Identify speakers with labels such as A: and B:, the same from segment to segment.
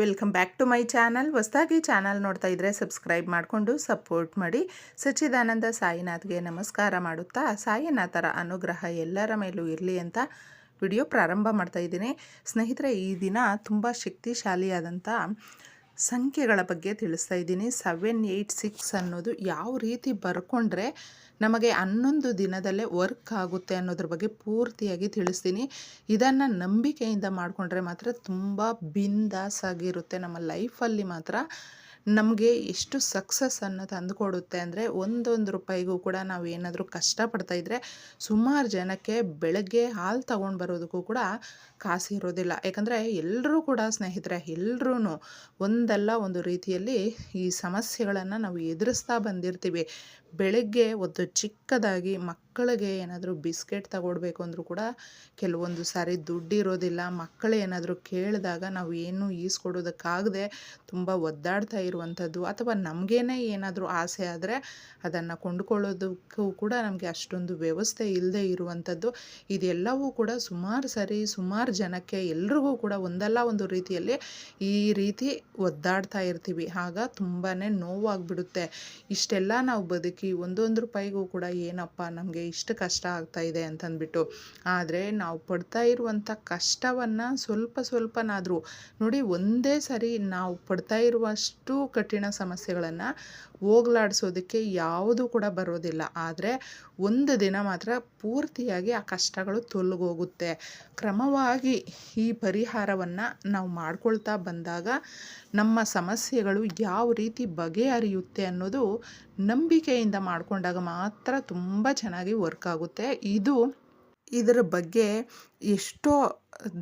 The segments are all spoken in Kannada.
A: Welcome back to my channel ಹೊಸದಾಗಿ ಚಾನಲ್ ನೋಡ್ತಾ ಇದ್ದರೆ ಸಬ್ಸ್ಕ್ರೈಬ್ ಮಾಡಿಕೊಂಡು ಸಪೋರ್ಟ್ ಮಾಡಿ. ಸಚ್ಚಿದಾನಂದ ಸಾಯಿನಾಥ್ಗೆ ನಮಸ್ಕಾರ ಮಾಡುತ್ತಾ, ಸಾಯಿನಾಥರ ಅನುಗ್ರಹ ಎಲ್ಲರ ಮೇಲೂ ಇರಲಿ ಅಂತ ವಿಡಿಯೋ ಪ್ರಾರಂಭ ಮಾಡ್ತಾ ಇದ್ದೀನಿ. ಸ್ನೇಹಿತರೆ, ಈ ದಿನ ತುಂಬ ಶಕ್ತಿಶಾಲಿಯಾದಂಥ ಸಂಖ್ಯೆಗಳ ಬಗ್ಗೆ ತಿಳಿಸ್ತಾ ಇದ್ದೀನಿ. ಸೆವೆನ್ ಏಯ್ಟ್ ಸಿಕ್ಸ್ ಅನ್ನೋದು ಯಾವ ರೀತಿ ಬರ್ಕೊಂಡ್ರೆ ನಮಗೆ ಹನ್ನೊಂದು ದಿನದಲ್ಲೇ ವರ್ಕ್ ಆಗುತ್ತೆ ಅನ್ನೋದ್ರ ಬಗ್ಗೆ ಪೂರ್ತಿಯಾಗಿ ತಿಳಿಸ್ತೀನಿ. ಇದನ್ನು ನಂಬಿಕೆಯಿಂದ ಮಾಡಿಕೊಂಡ್ರೆ ಮಾತ್ರ ತುಂಬ ಬಿಂದಾಸಾಗಿರುತ್ತೆ ನಮ್ಮ ಲೈಫಲ್ಲಿ ಮಾತ್ರ. ನಮಗೆ ಎಷ್ಟು ಸಕ್ಸಸ್ಸನ್ನು ತಂದುಕೊಡುತ್ತೆ ಅಂದರೆ ಒಂದೊಂದು ರೂಪಾಯಿಗೂ ಕೂಡ ನಾವು ಏನಾದರೂ ಕಷ್ಟಪಡ್ತಾ ಇದ್ದರೆ ಸುಮಾರು ಜನಕ್ಕೆ ಬೆಳಗ್ಗೆ ಹಾಲು ತಗೊಂಡು ಬರೋದಕ್ಕೂ ಕೂಡ ಕಾಸು ಇರೋದಿಲ್ಲ. ಯಾಕಂದರೆ ಎಲ್ಲರೂ ಕೂಡ ಸ್ನೇಹಿತರೆ ಎಲ್ಲರೂ ಒಂದಲ್ಲ ಒಂದು ರೀತಿಯಲ್ಲಿ ಈ ಸಮಸ್ಯೆಗಳನ್ನು ನಾವು ಎದುರಿಸ್ತಾ ಬಂದಿರ್ತೀವಿ. ಬೆಳಗ್ಗೆ ಒಂದು ಚಿಕ್ಕದಾಗಿ ಮಕ್ಕಳಿಗೆ ಏನಾದರೂ ಬಿಸ್ಕೆಟ್ ತಗೊಡ್ಬೇಕು ಅಂದರೂ ಕೂಡ ಕೆಲವೊಂದು ಸಾರಿ ದುಡ್ಡಿರೋದಿಲ್ಲ, ಮಕ್ಕಳು ಏನಾದರೂ ಕೇಳಿದಾಗ ನಾವು ಏನು ಈಸ್ಕೊಡೋದಕ್ಕಾಗದೆ ತುಂಬ ಒದ್ದಾಡ್ತಾ ಇರುವಂಥದ್ದು ಅಥವಾ ನಮಗೇನೆ ಏನಾದರೂ ಆಸೆ ಆದರೆ ಅದನ್ನು ಕೊಂಡುಕೊಳ್ಳೋದಕ್ಕೂ ಕೂಡ ನಮಗೆ ಅಷ್ಟೊಂದು ವ್ಯವಸ್ಥೆ ಇಲ್ಲದೆ ಇರುವಂಥದ್ದು. ಇದೆಲ್ಲವೂ ಕೂಡ ಸುಮಾರು ಸರಿ, ಸುಮಾರು ಜನಕ್ಕೆ ಎಲ್ರಿಗೂ ಕೂಡ ಒಂದಲ್ಲ ಒಂದು ರೀತಿಯಲ್ಲಿ ಈ ರೀತಿ ಒದ್ದಾಡ್ತಾ ಇರ್ತೀವಿ. ಆಗ ತುಂಬಾ ನೋವಾಗ್ಬಿಡುತ್ತೆ. ಇಷ್ಟೆಲ್ಲ ನಾವು ಬದುಕಿ ಒಂದೊಂದು ರೂಪಾಯಿಗೂ ಕೂಡ ಏನಪ್ಪ ನಮಗೆ ಇಷ್ಟು ಕಷ್ಟ ಆಗ್ತಾ ಇದೆ ಅಂತಂದ್ಬಿಟ್ಟು. ಆದರೆ ನಾವು ಪಡ್ತಾ ಇರುವಂಥ ಕಷ್ಟವನ್ನು ಸ್ವಲ್ಪ ಸ್ವಲ್ಪನಾದರೂ ನೋಡಿ ಒಂದೇ ಸರಿ ನಾವು ಪಡ್ತಾ ಇರುವಷ್ಟು ಕಠಿಣ ಸಮಸ್ಯೆಗಳನ್ನು ಹೋಗ್ಲಾಡಿಸೋದಕ್ಕೆ ಯಾವುದು ಕೂಡ ಬರೋದಿಲ್ಲ. ಆದರೆ ಒಂದು ದಿನ ಮಾತ್ರ ಪೂರ್ತಿಯಾಗಿ ಆ ಕಷ್ಟಗಳು ತೊಲಗೋಗುತ್ತೆ. ಕ್ರಮವಾಗಿ ಈ ಪರಿಹಾರವನ್ನು ನಾವು ಮಾಡ್ಕೊಳ್ತಾ ಬಂದಾಗ ನಮ್ಮ ಸಮಸ್ಯೆಗಳು ಯಾವ ರೀತಿ ಬಗೆಹರಿಯುತ್ತೆ ಅನ್ನೋದು ನಂಬಿಕೆಯಿಂದ ಮಾಡಿಕೊಂಡಾಗ ಮಾತ್ರ ತುಂಬ ಚೆನ್ನಾಗಿ ವರ್ಕ್ ಆಗುತ್ತೆ. ಇದು ಇದರ ಬಗ್ಗೆ ಎಷ್ಟೋ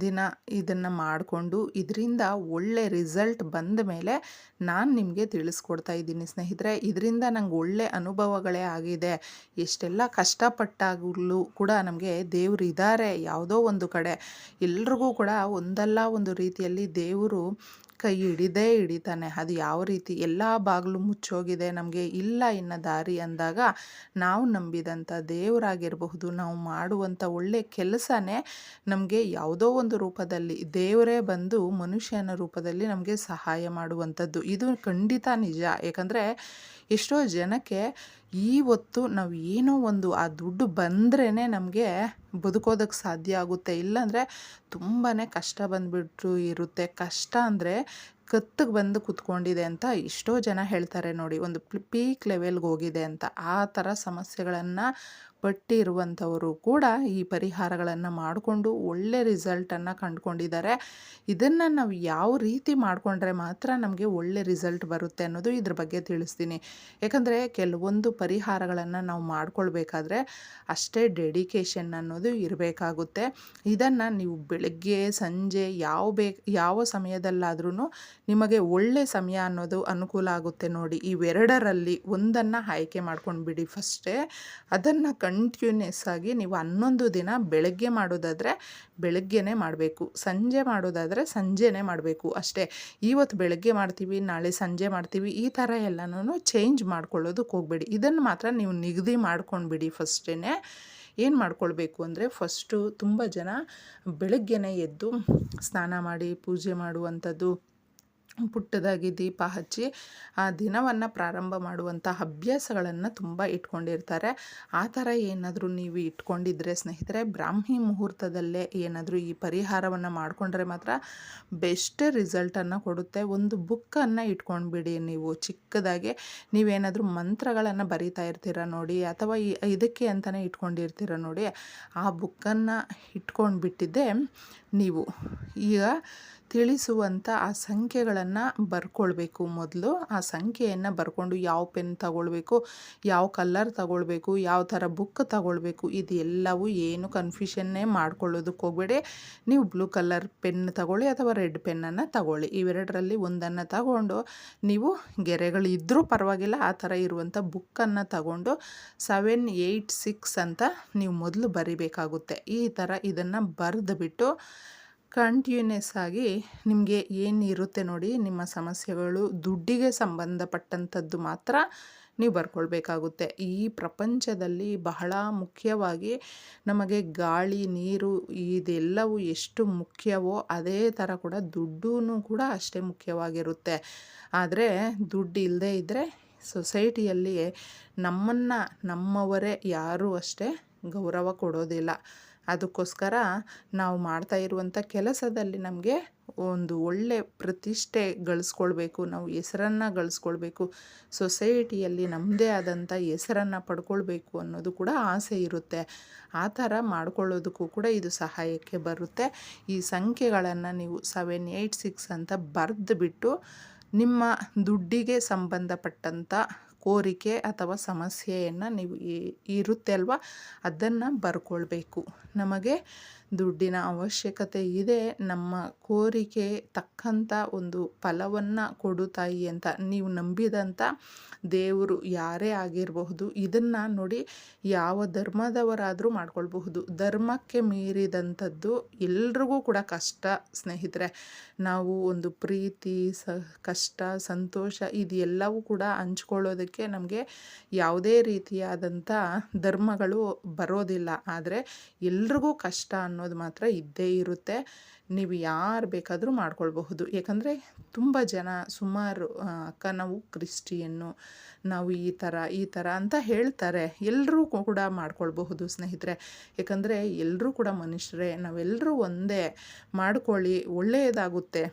A: ದಿನ ಇದನ್ನು ಮಾಡಿಕೊಂಡು ಇದರಿಂದ ಒಳ್ಳೆ ರಿಸಲ್ಟ್ ಬಂದ ಮೇಲೆ ನಾನು ನಿಮಗೆ ತಿಳಿಸ್ಕೊಡ್ತಾ ಇದ್ದೀನಿ ಸ್ನೇಹಿತರೆ. ಇದರಿಂದ ನಂಗೆ ಒಳ್ಳೆ ಅನುಭವಗಳೇ ಆಗಿದೆ. ಎಷ್ಟೆಲ್ಲ ಕಷ್ಟಪಟ್ಟಾಗಲೂ ಕೂಡ ನಮಗೆ ದೇವರು ಇದ್ದಾರೆ ಯಾವುದೋ ಒಂದು ಕಡೆ. ಎಲ್ರಿಗೂ ಕೂಡ ಒಂದಲ್ಲ ಒಂದು ರೀತಿಯಲ್ಲಿ ದೇವರು ಕೈ ಹಿಡಿದೇ ಹಿಡಿತಾನೆ. ಅದು ಯಾವ ರೀತಿ ಎಲ್ಲ ಬಾಗಿಲು ಮುಚ್ಚೋಗಿದೆ, ನಮಗೆ ಇಲ್ಲ ಇನ್ನು ದಾರಿ ಅಂದಾಗ ನಾವು ನಂಬಿದಂಥ ದೇವರಾಗಿರಬಹುದು, ನಾವು ಮಾಡುವಂಥ ಒಳ್ಳೆ ಕೆಲಸನೇ ನಮಗೆ ಯಾವುದೋ ಒಂದು ರೂಪದಲ್ಲಿ, ದೇವರೇ ಬಂದು ಮನುಷ್ಯನ ರೂಪದಲ್ಲಿ ನಮಗೆ ಸಹಾಯ ಮಾಡುವಂಥದ್ದು. ಇದು ಖಂಡಿತ ನಿಜ. ಯಾಕಂದರೆ ಎಷ್ಟೋ ಜನಕ್ಕೆ ಈ ಹೊತ್ತು ನಾವು ಏನೋ ಒಂದು ಆ ದುಡ್ಡು ಬಂದ್ರೇ ನಮಗೆ ಬದುಕೋದಕ್ಕೆ ಸಾಧ್ಯ ಆಗುತ್ತೆ. ಇಲ್ಲಾಂದರೆ ತುಂಬಾ ಕಷ್ಟ ಬಂದುಬಿಟ್ಟು ಇರುತ್ತೆ. ಕಷ್ಟ ಅಂದರೆ ಕತ್ತಿಗೆ ಬಂದು ಕುತ್ಕೊಂಡಿದೆ ಅಂತ ಎಷ್ಟೋ ಜನ ಹೇಳ್ತಾರೆ ನೋಡಿ. ಒಂದು ಪೀಕ್ ಲೆವೆಲ್ಗೆ ಹೋಗಿದೆ ಅಂತ. ಆ ಥರ ಸಮಸ್ಯೆಗಳನ್ನು ಪಟ್ಟಿರುವಂಥವರು ಕೂಡ ಈ ಪರಿಹಾರಗಳನ್ನು ಮಾಡಿಕೊಂಡು ಒಳ್ಳೆ ರಿಸಲ್ಟನ್ನು ಕಂಡುಕೊಂಡಿದ್ದಾರೆ. ಇದನ್ನು ನಾವು ಯಾವ ರೀತಿ ಮಾಡಿಕೊಂಡ್ರೆ ಮಾತ್ರ ನಮಗೆ ಒಳ್ಳೆ ರಿಸಲ್ಟ್ ಬರುತ್ತೆ ಅನ್ನೋದು ಇದ್ರ ಬಗ್ಗೆ ತಿಳಿಸ್ತೀನಿ. ಯಾಕಂದರೆ ಕೆಲವೊಂದು ಪರಿಹಾರಗಳನ್ನು ನಾವು ಮಾಡ್ಕೊಳ್ಬೇಕಾದ್ರೆ ಅಷ್ಟೇ ಡೆಡಿಕೇಶನ್ ಅನ್ನೋದು ಇರಬೇಕಾಗುತ್ತೆ. ಇದನ್ನು ನೀವು ಬೆಳಗ್ಗೆ, ಸಂಜೆ ಯಾವ ಬೇಕ್ ಯಾವ ಸಮಯದಲ್ಲಾದ್ರೂ ನಿಮಗೆ ಒಳ್ಳೆ ಸಮಯ ಅನ್ನೋದು ಅನುಕೂಲ ಆಗುತ್ತೆ ನೋಡಿ. ಇವೆರಡರಲ್ಲಿ ಒಂದನ್ನು ಆಯ್ಕೆ ಮಾಡ್ಕೊಂಡು ಬಿಡಿ ಫಸ್ಟೇ. ಅದನ್ನು ಕಂಟಿನ್ಯೂಸ್ ಆಗಿ ನೀವು ಹನ್ನೊಂದು ದಿನ ಬೆಳಗ್ಗೆ ಮಾಡೋದಾದರೆ ಬೆಳಗ್ಗೆನೇ ಮಾಡಬೇಕು. ಸಂಜೆ ಮಾಡೋದಾದರೆ ಸಂಜೆನೇ ಮಾಡಬೇಕು ಅಷ್ಟೇ. ಇವತ್ತು ಬೆಳಗ್ಗೆ ಮಾಡ್ತೀವಿ, ನಾಳೆ ಸಂಜೆ ಮಾಡ್ತೀವಿ, ಈ ಥರ ಎಲ್ಲನೂ ಚೇಂಜ್ ಮಾಡ್ಕೊಳ್ಳೋದಕ್ಕೆ ಹೋಗಬೇಡಿ. ಇದನ್ನು ಮಾತ್ರ ನೀವು ನಿಗದಿ ಮಾಡ್ಕೊಂಡ್ಬಿಡಿ ಫಸ್ಟೇ ಏನು ಮಾಡ್ಕೊಳ್ಬೇಕು ಅಂದರೆ ಫಸ್ಟು ತುಂಬ ಜನ ಬೆಳಗ್ಗೆನೇ ಎದ್ದು ಸ್ನಾನ ಮಾಡಿ, ಪೂಜೆ ಮಾಡುವಂಥದ್ದು ಪುಟ್ಟದಾಗಿ ದೀಪ ಹಚ್ಚಿ ಆ ದಿನವನ್ನು ಪ್ರಾರಂಭ ಮಾಡುವಂಥ ಅಭ್ಯಾಸಗಳನ್ನು ತುಂಬ ಇಟ್ಕೊಂಡಿರ್ತಾರೆ. ಆ ಥರ ಏನಾದರೂ ನೀವು ಇಟ್ಕೊಂಡಿದ್ರೆ ಸ್ನೇಹಿತರೆ, ಬ್ರಾಹ್ಮಿ ಮುಹೂರ್ತದಲ್ಲೇ ಏನಾದರೂ ಈ ಪರಿಹಾರವನ್ನು ಮಾಡಿಕೊಂಡ್ರೆ ಮಾತ್ರ ಬೆಸ್ಟ್ ರಿಸಲ್ಟನ್ನು ಕೊಡುತ್ತೆ. ಒಂದು ಬುಕ್ಕನ್ನು ಇಟ್ಕೊಂಡ್ಬಿಡಿ ನೀವು ಚಿಕ್ಕದಾಗಿ. ನೀವೇನಾದರೂ ಮಂತ್ರಗಳನ್ನು ಬರಿತಾ ಇರ್ತೀರ ನೋಡಿ, ಅಥವಾ ಇದಕ್ಕೆ ಅಂತಲೇ ಇಟ್ಕೊಂಡಿರ್ತೀರ ನೋಡಿ, ಆ ಬುಕ್ಕನ್ನು ಇಟ್ಕೊಂಡ್ಬಿಟ್ಟಿದ್ದೆ ನೀವು ಈಗ ತಿಳಿಸುವಂಥ ಆ ಸಂಖ್ಯೆಗಳನ್ನು ಬರ್ಕೊಳ್ಬೇಕು ಮೊದಲು. ಆ ಸಂಖ್ಯೆಯನ್ನು ಬರ್ಕೊಂಡು ಯಾವ ಪೆನ್ ತಗೊಳ್ಬೇಕು, ಯಾವ ಕಲ್ಲರ್ ತಗೊಳ್ಬೇಕು, ಯಾವ ಥರ ಬುಕ್ ತಗೊಳ್ಬೇಕು, ಇದೆಲ್ಲವೂ ಏನು ಕನ್ಫ್ಯೂಷನ್ನೇ ಮಾಡ್ಕೊಳ್ಳೋದಕ್ಕೆ ಹೋಗಬೇಡಿ. ನೀವು ಬ್ಲೂ ಕಲರ್ ಪೆನ್ ತಗೊಳ್ಳಿ ಅಥವಾ ರೆಡ್ ಪೆನ್ನನ್ನು ತಗೊಳ್ಳಿ. ಇವೆರಡರಲ್ಲಿ ಒಂದನ್ನು ತಗೊಂಡು ನೀವು ಗೆರೆಗಳು ಇದ್ದರೂ ಪರವಾಗಿಲ್ಲ, ಆ ಥರ ಇರುವಂಥ ಬುಕ್ಕನ್ನು ತಗೊಂಡು ಸೆವೆನ್ ಏಯ್ಟ್ ಸಿಕ್ಸ್ ಅಂತ ನೀವು ಮೊದಲು ಬರಿಬೇಕಾಗುತ್ತೆ. ಈ ಥರ ಇದನ್ನು ಬರೆದು ಬಿಟ್ಟು ಕಂಟಿನ್ಯೂಸ್ ಆಗಿ ನಿಮಗೆ ಏನು ಇರುತ್ತೆ ನೋಡಿ, ನಿಮ್ಮ ಸಮಸ್ಯೆಗಳು ದುಡ್ಡಿಗೆ ಸಂಬಂಧಪಟ್ಟಂಥದ್ದು ಮಾತ್ರ ನೀವು ಬರ್ಕೊಳ್ಬೇಕಾಗುತ್ತೆ. ಈ ಪ್ರಪಂಚದಲ್ಲಿ ಬಹಳ ಮುಖ್ಯವಾಗಿ ನಮಗೆ ಗಾಳಿ, ನೀರು ಇದೆಲ್ಲವೂ ಎಷ್ಟು ಮುಖ್ಯವೋ ಅದೇ ಥರ ಕೂಡ ದುಡ್ಡೂ ಕೂಡ ಅಷ್ಟೇ ಮುಖ್ಯವಾಗಿರುತ್ತೆ. ಆದರೆ ದುಡ್ಡು ಇಲ್ಲದೆ ಇದ್ದರೆ ಸೊಸೈಟಿಯಲ್ಲಿ ನಮ್ಮನ್ನು ನಮ್ಮವರೇ ಯಾರೂ ಅಷ್ಟೇ ಗೌರವ ಕೊಡೋದಿಲ್ಲ. ಅದಕ್ಕೋಸ್ಕರ ನಾವು ಮಾಡ್ತಾ ಇರುವಂಥ ಕೆಲಸದಲ್ಲಿ ನಮಗೆ ಒಂದು ಒಳ್ಳೆ ಪ್ರತಿಷ್ಠೆ ಗಳಿಸ್ಕೊಳ್ಬೇಕು, ನಾವು ಹೆಸರನ್ನು ಗಳಿಸ್ಕೊಳ್ಬೇಕು, ಸೊಸೈಟಿಯಲ್ಲಿ ನಮ್ಮದೇ ಆದಂಥ ಹೆಸರನ್ನು ಪಡ್ಕೊಳ್ಬೇಕು ಅನ್ನೋದು ಕೂಡ ಆಸೆ ಇರುತ್ತೆ. ಆ ಥರ ಮಾಡ್ಕೊಳ್ಳೋದಕ್ಕೂ ಕೂಡ ಇದು ಸಹಾಯಕ್ಕೆ ಬರುತ್ತೆ. ಈ ಸಂಖ್ಯೆಗಳನ್ನು ನೀವು ಸೆವೆನ್ ಏಯ್ಟ್ ಸಿಕ್ಸ್ ಅಂತ ಬರೆದು ಬಿಟ್ಟು ನಿಮ್ಮ ದುಡ್ಡಿಗೆ ಸಂಬಂಧಪಟ್ಟಂಥ ಕೋರಿಕೆ ಅಥವಾ ಸಮಸ್ಯೆಯನ್ನು ನೀವು ಇರುತ್ತೆ ಅಲ್ವಾ ಅದನ್ನು ಬರ್ಕೊಳ್ಬೇಕು. ನಮಗೆ ದುಡ್ಡಿನ ಅವಶ್ಯಕತೆ ಇದೆ, ನಮ್ಮ ಕೋರಿಕೆ ತಕ್ಕಂಥ ಒಂದು ಫಲವನ್ನು ಕೊಡು ತಾಯಿ ಅಂತ ನೀವು ನಂಬಿದಂಥ ದೇವರು ಯಾರೇ ಆಗಿರಬಹುದು, ಇದನ್ನು ನೋಡಿ ಯಾವ ಧರ್ಮದವರಾದರೂ ಮಾಡ್ಕೊಳ್ಬಹುದು. ಧರ್ಮಕ್ಕೆ ಮೀರಿದಂಥದ್ದು ಎಲ್ರಿಗೂ ಕೂಡ ಕಷ್ಟ ಸ್ನೇಹಿತರೆ. ನಾವು ಒಂದು ಪ್ರೀತಿ ಸ ಕಷ್ಟ, ಸಂತೋಷ ಇದೆಲ್ಲವೂ ಕೂಡ ಹಂಚ್ಕೊಳ್ಳೋದಕ್ಕೆ ನಮಗೆ ಯಾವುದೇ ರೀತಿಯಾದಂಥ ಧರ್ಮಗಳು ಬರೋದಿಲ್ಲ. ಆದರೆ ಎಲ್ರಿಗೂ ಕಷ್ಟ ಅನ್ನೋದು ಮಾತ್ರ ಇದ್ದೇ ಇರುತ್ತೆ. ನೀವು ಯಾರು ಬೇಕಾದರೂ ಮಾಡ್ಕೊಳ್ಬಹುದು. ಯಾಕಂದರೆ ತುಂಬ ಜನ ಸುಮಾರು ಅಕ್ಕ ನಾವು ಕ್ರಿಸ್ಟಿಯನ್ನು ನಾವು ಈ ಥರ ಈ ಥರ ಅಂತ ಹೇಳ್ತಾರೆ. ಎಲ್ಲರೂ ಕೂಡ ಮಾಡ್ಕೊಳ್ಬಹುದು ಸ್ನೇಹಿತರೆ. ಯಾಕಂದರೆ ಎಲ್ಲರೂ ಕೂಡ ಮನುಷ್ಯರೇ. ನಾವೆಲ್ಲರೂ ಒಂದೇ. ಮಾಡ್ಕೊಳ್ಳಿ. ಒಳ್ಳೆಯದಾಗುತ್ತೆ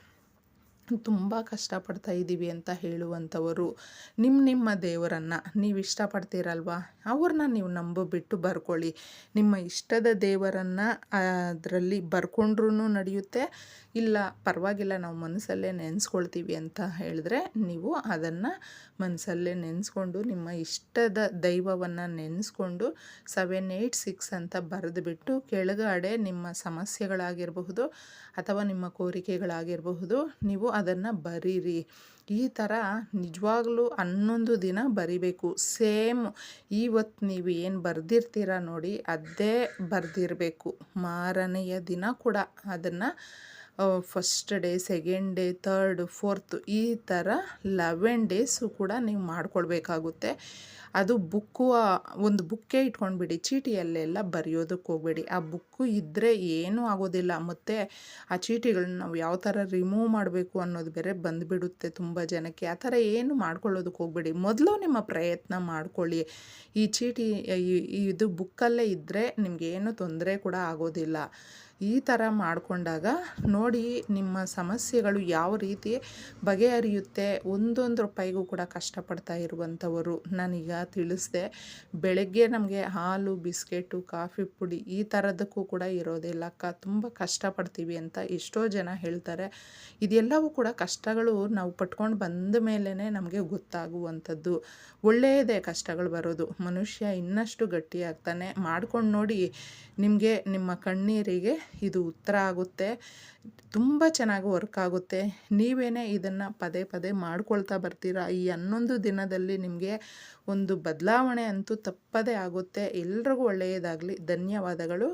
A: ತುಂಬ ಕಷ್ಟಪಡ್ತಾ ಇದ್ದೀವಿ ಅಂತ ಹೇಳುವಂಥವರು ನಿಮ್ಮ ನಿಮ್ಮ ದೇವರನ್ನು. ನೀವು ಇಷ್ಟಪಡ್ತೀರಲ್ವ? ಅವ್ರನ್ನ ನೀವು ನಂಬಿಬಿಟ್ಟು ಬರ್ಕೊಳ್ಳಿ. ನಿಮ್ಮ ಇಷ್ಟದ ದೇವರನ್ನು ಅದರಲ್ಲಿ ಬರ್ಕೊಂಡ್ರೂ ನಡೆಯುತ್ತೆ. ಇಲ್ಲ, ಪರವಾಗಿಲ್ಲ, ನಾವು ಮನಸ್ಸಲ್ಲೇ ನೆನೆಸ್ಕೊಳ್ತೀವಿ ಅಂತ ಹೇಳಿದ್ರೆ ನೀವು ಅದನ್ನು ಮನಸ್ಸಲ್ಲೇ ನೆನೆಸ್ಕೊಂಡು, ನಿಮ್ಮ ಇಷ್ಟದ ದೈವವನ್ನು ನೆನೆಸ್ಕೊಂಡು ಸೆವೆನ್ ಏಯ್ಟ್ ಸಿಕ್ಸ್ ಅಂತ ಬರೆದುಬಿಟ್ಟು ಕೆಳಗಡೆ ನಿಮ್ಮ ಸಮಸ್ಯೆಗಳಾಗಿರಬಹುದು ಅಥವಾ ನಿಮ್ಮ ಕೋರಿಕೆಗಳಾಗಿರಬಹುದು, ನೀವು ಅದನ್ನು ಬರೀರಿ. ಈ ಥರ ನಿಜವಾಗ್ಲೂ ಹನ್ನೊಂದು ದಿನ ಬರಿಬೇಕು. ಸೇಮ್ ಇವತ್ತು ನೀವು ಏನು ಬರೆದಿರ್ತೀರ ನೋಡಿ ಅದೇ ಬರೆದಿರಬೇಕು. ಮಾರನೆಯ ದಿನ ಕೂಡ ಅದನ್ನು first day second day third fourth ಈ ಥರ ಲೆವೆನ್ ಡೇಸು ಕೂಡ ನೀವು ಮಾಡ್ಕೊಳ್ಬೇಕಾಗುತ್ತೆ. ಅದು ಬುಕ್ಕು ಒಂದು ಬುಕ್ಕೇ ಇಟ್ಕೊಂಡ್ಬಿಡಿ. ಚೀಟಿಯಲ್ಲೆಲ್ಲ ಬರೆಯೋದಕ್ಕೆ ಹೋಗಬೇಡಿ. ಆ ಬುಕ್ಕು ಇದ್ದರೆ ಏನೂ ಆಗೋದಿಲ್ಲ. ಮತ್ತು ಆ ಚೀಟಿಗಳನ್ನ ನಾವು ಯಾವ ಥರ ರಿಮೂವ್ ಮಾಡಬೇಕು ಅನ್ನೋದು ಬೇರೆ ಬಂದುಬಿಡುತ್ತೆ ತುಂಬ ಜನಕ್ಕೆ. ಆ ಥರ ಏನು ಮಾಡ್ಕೊಳ್ಳೋದಕ್ಕೆ ಹೋಗಬೇಡಿ. ಮೊದಲು ನಿಮ್ಮ ಪ್ರಯತ್ನ ಮಾಡ್ಕೊಳ್ಳಿ. ಈ ಚೀಟಿ ಇದು ಬುಕ್ಕಲ್ಲೇ ಇದ್ದರೆ ನಿಮಗೇನು ತೊಂದರೆ ಕೂಡ ಆಗೋದಿಲ್ಲ. ಈ ಥರ ಮಾಡಿಕೊಂಡಾಗ ನೋಡಿ ನಿಮ್ಮ ಸಮಸ್ಯೆಗಳು ಯಾವ ರೀತಿ ಬಗೆಹರಿಯುತ್ತೆ. ಒಂದೊಂದು ರೂಪಾಯಿಗೂ ಕೂಡ ಕಷ್ಟಪಡ್ತಾ ಇರುವಂಥವರು. ನಾನೀಗ ತಿಳಿಸ್ದೆ. ಬೆಳಗ್ಗೆ ನಮಗೆ ಹಾಲು, ಬಿಸ್ಕೆಟು, ಕಾಫಿ ಪುಡಿ ಈ ಥರದಕ್ಕೂ ಕೂಡ ಇರೋದಿಲ್ಲ. ಅಕ್ಕ, ತುಂಬ ಕಷ್ಟಪಡ್ತೀವಿ ಅಂತ ಎಷ್ಟೋ ಜನ ಹೇಳ್ತಾರೆ. ಇದೆಲ್ಲವೂ ಕೂಡ ಕಷ್ಟಗಳು ನಾವು ಪಟ್ಕೊಂಡು ಬಂದ ಮೇಲೇ ನಮಗೆ ಗೊತ್ತಾಗುವಂಥದ್ದು. ಒಳ್ಳೆಯದೇ ಕಷ್ಟಗಳು ಬರೋದು. ಮನುಷ್ಯ ಇನ್ನಷ್ಟು ಗಟ್ಟಿಯಾಗ್ತಾನೆ. ಮಾಡ್ಕೊಂಡು ನೋಡಿ ನಿಮಗೆ ನಿಮ್ಮ ಕಣ್ಣೀರಿಗೆ ಇದು ಉತ್ತರ ಆಗುತ್ತೆ. ತುಂಬ ಚೆನ್ನಾಗಿ ವರ್ಕ್ ಆಗುತ್ತೆ. ನೀವೇನೇ ಇದನ್ನು ಪದೇ ಪದೇ ಮಾಡ್ಕೊಳ್ತಾ ಬರ್ತೀರಾ? ಈ ಹನ್ನೊಂದು ದಿನದಲ್ಲಿ ನಿಮಗೆ ಒಂದು ಬದಲಾವಣೆ ಅಂತೂ ತಪ್ಪದೇ ಆಗುತ್ತೆ. ಎಲ್ರಿಗೂ ಒಳ್ಳೆಯದಾಗಲಿ. ಧನ್ಯವಾದಗಳು.